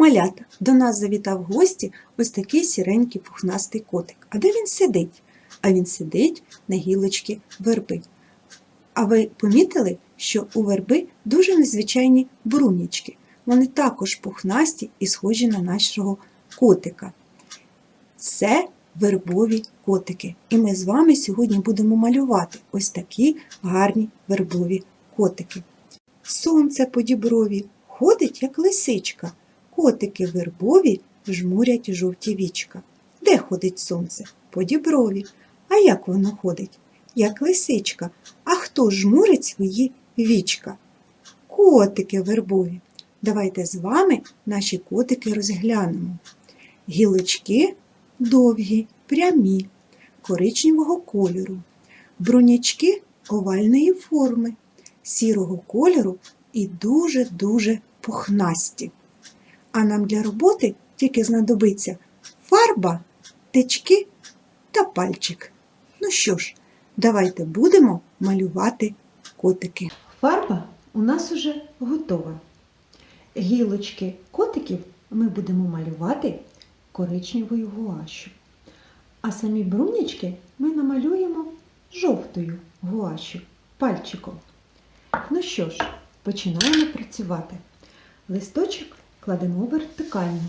Малята, до нас завітав гості ось такий сіренький пухнастий котик. А де він сидить? А він сидить на гілочці верби. А ви помітили, що у верби дуже незвичайні брунічки. Вони також пухнасті і схожі на нашого котика. Це вербові котики. І ми з вами сьогодні будемо малювати ось такі гарні вербові котики. Сонце по діброві ходить, як лисичка. Котики вербові жмурять жовті вічка. Де ходить сонце? По діброві. А як воно ходить? Як лисичка. А хто жмурить свої вічка? Котики вербові. Давайте з вами наші котики розглянемо. Гілочки довгі, прямі, коричневого кольору, бронячки овальної форми, сірого кольору і дуже-дуже пухнасті. А нам для роботи тільки знадобиться фарба, течки та пальчик. Ну що ж, давайте будемо малювати котики. Фарба у нас уже готова. Гілочки котиків ми будемо малювати коричневою гуашю. А самі брунічки ми намалюємо жовтою гуашю пальчиком. Ну що ж, починаємо працювати. Листочок кладемо вертикально,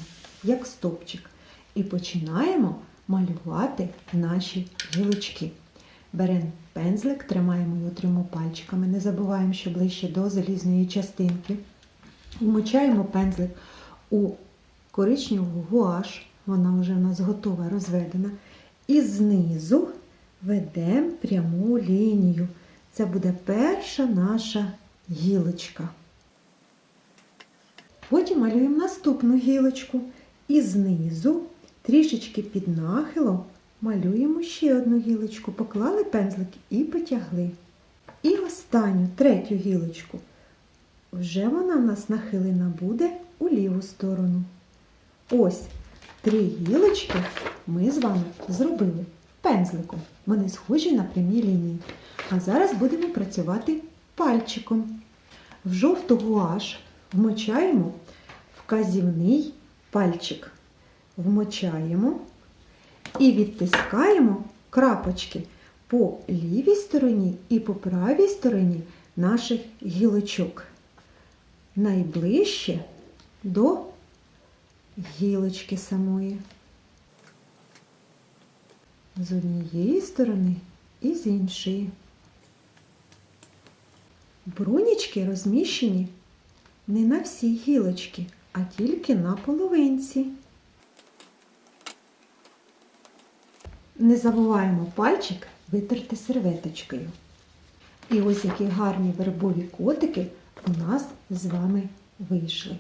як стовпчик, і починаємо малювати наші гілочки. Беремо пензлик, тримаємо його трьома пальчиками, не забуваємо, що ближче до залізної частинки. Вмочаємо пензлик у коричневу гуаш, вона вже у нас готова, розведена. І знизу ведемо пряму лінію. Це буде перша наша гілочка. Потім малюємо наступну гілочку. І знизу, трішечки під нахилом, малюємо ще одну гілочку. Поклали пензлик і потягли. І останню, третю гілочку. Вже вона в нас нахилена буде у ліву сторону. Ось три гілочки ми з вами зробили пензликом. Вони схожі на прямі лінії. А зараз будемо працювати пальчиком. В жовту гуаш вмочаємо вказівний пальчик. Вмочаємо і відтискаємо крапочки по лівій стороні і по правій стороні наших гілочок. Найближче до гілочки самої. З однієї сторони і з іншої. Брунічки розміщені не на всій гілочці, а тільки на половинці. Не забуваємо пальчик витерти серветочкою. І ось які гарні вербові котики у нас з вами вийшли.